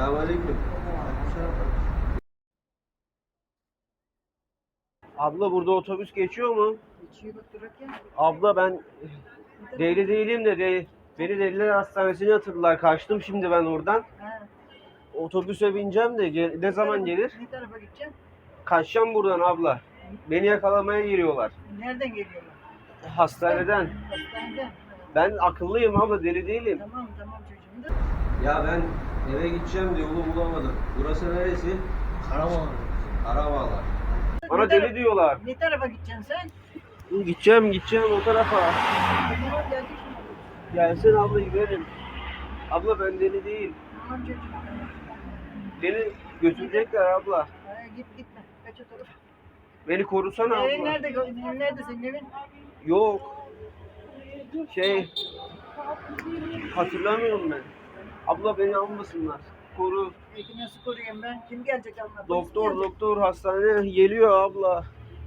Selamünaleyküm. Abla burada otobüs geçiyor mu? Geçiyor bak durarken. Abla ben deli değilim de de, beni deliler hastanesine yatırdılar. Kaçtım şimdi ben oradan. Ha. Otobüse bineceğim de gel- ne zaman gelir? Ne tarafa gideceksin? Kaçacağım buradan abla. Beni yakalamaya giriyorlar. Nereden geliyorlar? Hastaneden. Hastaneden. Ben akıllıyım abla deli değilim. Tamam tamam çocuğum da. Ya ben eve gideceğim de yolu bulamadım. Burası neresi? Karaman. Karabağlar. Bana Ne deli diyorlar. Ne tarafa gideceksin sen? Gideceğim gideceğim o tarafa. Gelsin abla gidelim. Abla ben deli değil. Beni götürecekler abla. Ha, git gitme. Kaç o tarafa. Beni korusana Evin abla. nerede? Evin nerede senin evin? Yok. Şey hatırlamıyorum ben. Abla beni almasınlar. Koru. Peki nasıl koruyayım ben? Kim gelecek alma? Doktor doktor hastane geliyor abla.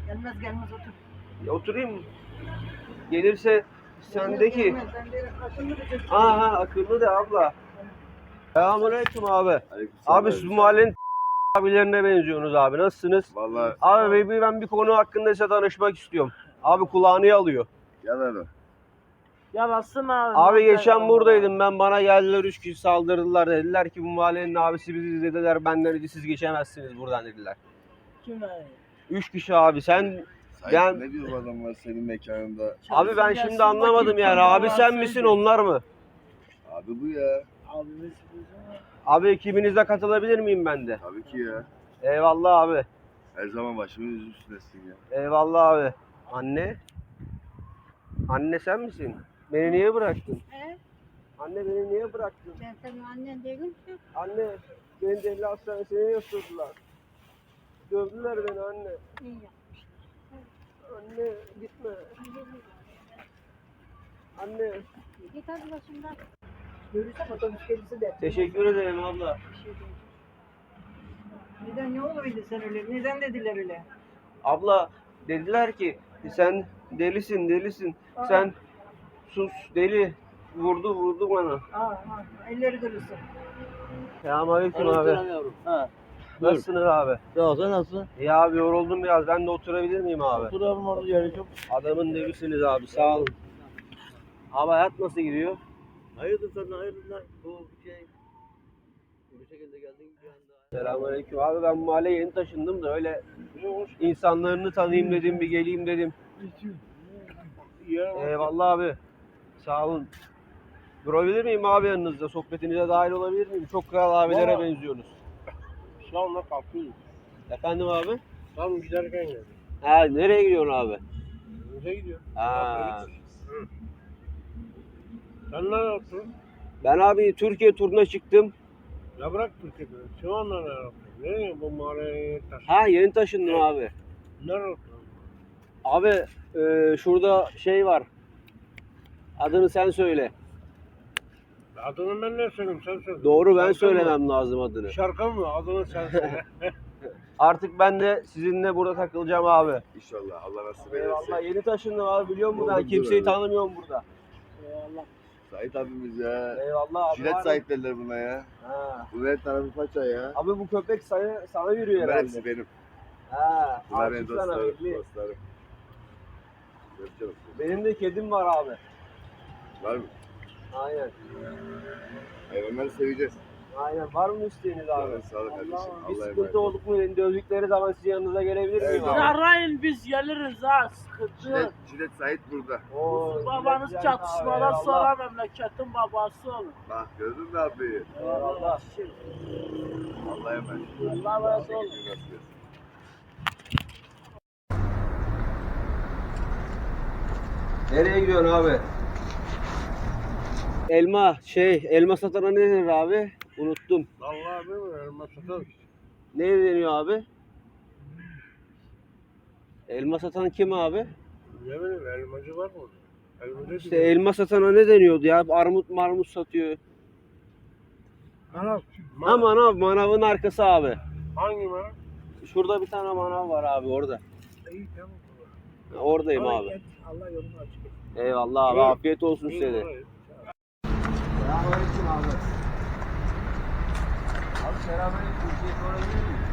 Gelmez gelmez otur. Ya oturayım mı? Gelirse sendeki. Gelmez, de akıllı bir çocuk. Ha ha akıllı da abla. Selamünaleyküm abi. Aleykümselam. Abi siz bu mahallenin abilerine benziyorsunuz abi. Nasılsınız? Vallahi Abi ben- ben bir konu hakkında size danışmak istiyorum. Abi kulağını alıyor. gel hele. Yalasın abi. Abi geçen buradaydım ben bana geldiler üç kişi saldırdılar dediler ki bu mahallenin abisi bizi izlediler benden dedi siz geçemezsiniz buradan dediler. Kim abi? Üç kişi abi sen Sayın Ben- ne diyor bu adamlar senin mekanında? abi ben gelsin, şimdi anlamadım bakayım, yani tamam, abi sen söyle. misin onlar mı? Abi bu ya. Abimiz bizim. Abi ekibinize katılabilir miyim ben de? Tabii ki ya. Eyvallah abi. Her zaman başımın üstündesin ya. Eyvallah abi. Anne? Anne sen misin? Beni niye bıraktın? He? Anne beni niye bıraktın? Ben senin annen değil misin? Anne beni deli hastanesine yatırdılar. Dövdüler beni anne. İyi yapmış. Anne gitme. Anne. Git hadi başımdan. Görürsem otobüs gelirse de. Teşekkür ederim abla. Bir şey değil. Neden ne olabilir sen öyle? Neden dediler öyle? Abla dediler ki sen delisin delisin. Sen sus deli. Vurdu vurdu bana. Aa, aa elleri kırılsın. Selamünaleyküm abi. yavrum. Ha. Nasılsınız abi? Ya sen nasılsın? Ya abi yoruldum biraz. Ben de oturabilir miyim abi? Oturalım orada yere çok. Adamın devisiniz abi. Sağ olun. Abi hayat nasıl gidiyor? Hayırdır sen hayırdır bu şey. Bu şekilde geldin bir anda. Selamünaleyküm. Abi ben bu mahalleye yeni taşındım da öyle insanlarını tanıyayım dedim, bir geleyim dedim. Eyvallah abi. Sağ olun. Durabilir miyim abi yanınızda? Sohbetinize dahil olabilir miyim? Çok kral abilere Valla. benziyorsunuz. Şu anda kalkıyoruz. Efendim abi? Tam giderken geldik. Ha nereye gidiyorsun abi? Nereye gidiyor? Ha. Sen ne yaptın? Ben abi Türkiye turuna çıktım. Ya bırak Türkiye'de. Şu anda ne yaptın? Nereye bu mağaraya taşın? Ha yeni taşındım abi. Nereye oturuyorsun? Abi e, şurada şey var. Adını sen söyle. Adını ben ne söyleyeyim sen söyle. Doğru ben Şarkı mı? söylemem lazım adını. Şarkı mı? Adını sen söyle. Artık ben de sizinle burada takılacağım abi. İnşallah Allah nasip Eyvallah ederse. yeni taşındım abi biliyor musun kimseyi evet. tanımıyorum burada. Eyvallah. Sait abimiz ya. Eyvallah abi. Jilet mı? Sait derler buna ya. Ha. Bu her tarafı paça ya. Abi bu köpek sana, sana yürüyor Bunlar herhalde. hepsi benim. Ha, Bunlar benim dostlarım. Dostlarım. Benim de kedim var abi. Var mı? Aynen. Hayvanları seveceğiz. Aynen. Var mı isteğiniz abi? Evet, sağ olun kardeşim. Bir Allah'a emanet sıkıntı olun. olduk mu dövdükleri zaman sizin yanınıza gelebilir miyim Evet, abi? Arayın biz geliriz ha sıkıntı Jilet, yok. Jilet Sait burada. Oo, Babanız güzel abi, çatışmadan eyvallah. sonra memleketin babası olur. Bak gördün mü abi? Eyvallah. Allah'a emanet. Allah'a emanet olun. Nasip etsin. Nereye gidiyorsun abi? Elma şey elma satana ne denir abi? Unuttum. Vallahi bilmiyorum. Masada Ne deniyor abi? Elma satan kim abi? ne bileyim elmacı var mı? Elmacı İşte elma satana ne deniyordu ya? Armut marmut satıyor. Manav. Aman abi manavın arkası abi. Hangi manav? Şurada bir tane manav var abi orada. İyi tamam. Oradayım Ama abi. Allah yolunu açık etsin. Eyvallah abi. Evet. Afiyet olsun size de. İyi, মেরামেরি